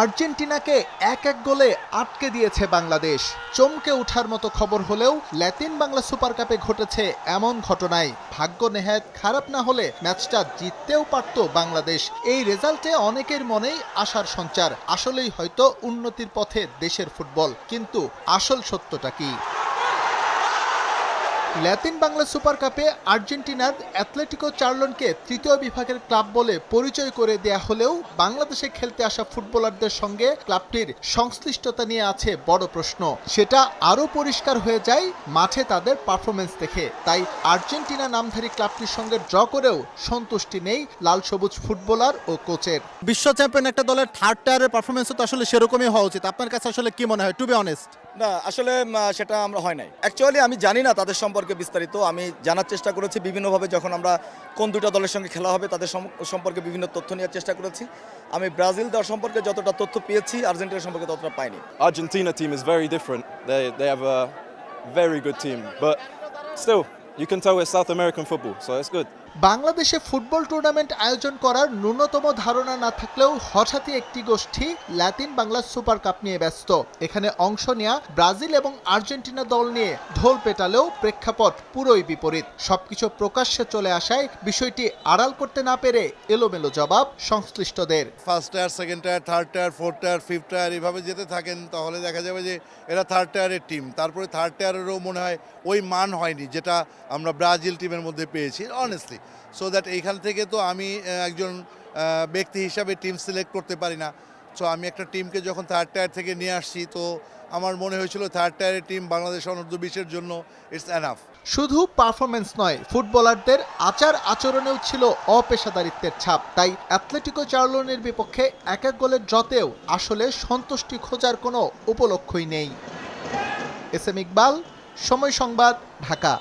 আর্জেন্টিনাকে এক এক গোলে আটকে দিয়েছে বাংলাদেশ। চমকে ওঠার মতো খবর হলেও ল্যাতিন বাংলা সুপার কাপে ঘটেছে এমন ঘটনায়। ভাগ্য নেহায়ত খারাপ না হলে ম্যাচটা জিততেও পারত বাংলাদেশ। এই রেজাল্টে অনেকের মনেই আশার সঞ্চার। আসলেই হয়তো উন্নতির পথে দেশের ফুটবল। কিন্তু আসল সত্যটা কি? ল্যাতিন বাংলা সুপার কাপে আর্জেন্টিনার অ্যাথলেটিকো চার্লনকে তৃতীয় বিভাগের ক্লাব বলে পরিচয় করে দেয়া হলেও বাংলাদেশে খেলতে আসা ফুটবলারদের সঙ্গে ক্লাবটির সংশ্লিষ্টতা নিয়ে আছে বড় প্রশ্ন। সেটা আরও পরিষ্কার হয়ে যায় মাঠে তাদের পারফরমেন্স দেখে। তাই আর্জেন্টিনা নামধারী ক্লাবটির সঙ্গে ড্র করেও সন্তুষ্টি নেই লাল সবুজ ফুটবলার ও কোচের। বিশ্ব চ্যাম্পিয়ন একটা দলের থার্ড টায়ারের পারফরমেন্স তো আসলে সেরকমই হওয়া উচিত। আপনার কাছে আসলে কি মনে হয়? টু বি অনেস্ট না আসলে সেটা আমরা হয় নাই অ্যাকচুয়ালি আমি জানি না তাদের সম্পর্কে বিস্তারিত আমি জানার চেষ্টা করেছি বিভিন্নভাবে যখন আমরা কোন দুটো দলের সঙ্গে খেলা হবে তাদের সম- সম্পর্কে বিভিন্ন তথ্য নেওয়ার চেষ্টা করেছি আমি ব্রাজিল দল সম্পর্কে যতটা তথ্য পেয়েছি আর্জেন্টিনা সম্পর্কে ততটা পাইনি Argentina team is very different. They they have a very good team, but still, you can tell it's South American football, so it's good. বাংলাদেশে ফুটবল টুর্নামেন্ট আয়োজন করার ন্যূনতম ধারণা না থাকলেও হঠাৎই একটি গোষ্ঠী ল্যাতিন বাংলা সুপার কাপ নিয়ে ব্যস্ত। এখানে অংশ নেয়া ব্রাজিল এবং আর্জেন্টিনা দল নিয়ে ঢোল পেটালেও প্রেক্ষাপট পুরোই বিপরীত। সবকিছু প্রকাশ্যে চলে আসায় বিষয়টি আড়াল করতে না পেরে এলোমেলো জবাব সংশ্লিষ্টদের। First tier second tier third tier fourth tier fifth tier এইভাবে যেতে থাকেন, তাহলে দেখা যাবে যে এরা থার্ড টায়ারের টিম তারপরে থার্ড টায়ারেরও মনে হয় ওই মান হয়নি, যেটা আমরা ব্রাজিল টিমের মধ্যে পেয়েছি অনেস্টলি সো দ্যাট এইখান থেকে তো আমি একজন ব্যক্তি হিসাবে টিম সিলেক্ট করতে পারি না। সো আমি একটা টিমকে যখন থার্ড টায়ার থেকে নিয়ে আসছি, তো আমার মনে হয়েছিল থার্ড টায়ারের টিম বাংলাদেশ অনূর্ধ্ব বিশের জন্য ইটস অ্যানাফ শুধু পারফরমেন্স নয় ফুটবলারদের আচার আচরণেও ছিল অপেশাদারিত্বের ছাপ। তাই অ্যাথলেটিকো চার্লনের বিপক্ষে এক এক গোলের ড্রতেও আসলে সন্তুষ্টি খোঁজার কোনো উপলক্ষই নেই। এস এম ইকবাল সময় সংবাদ, ঢাকা।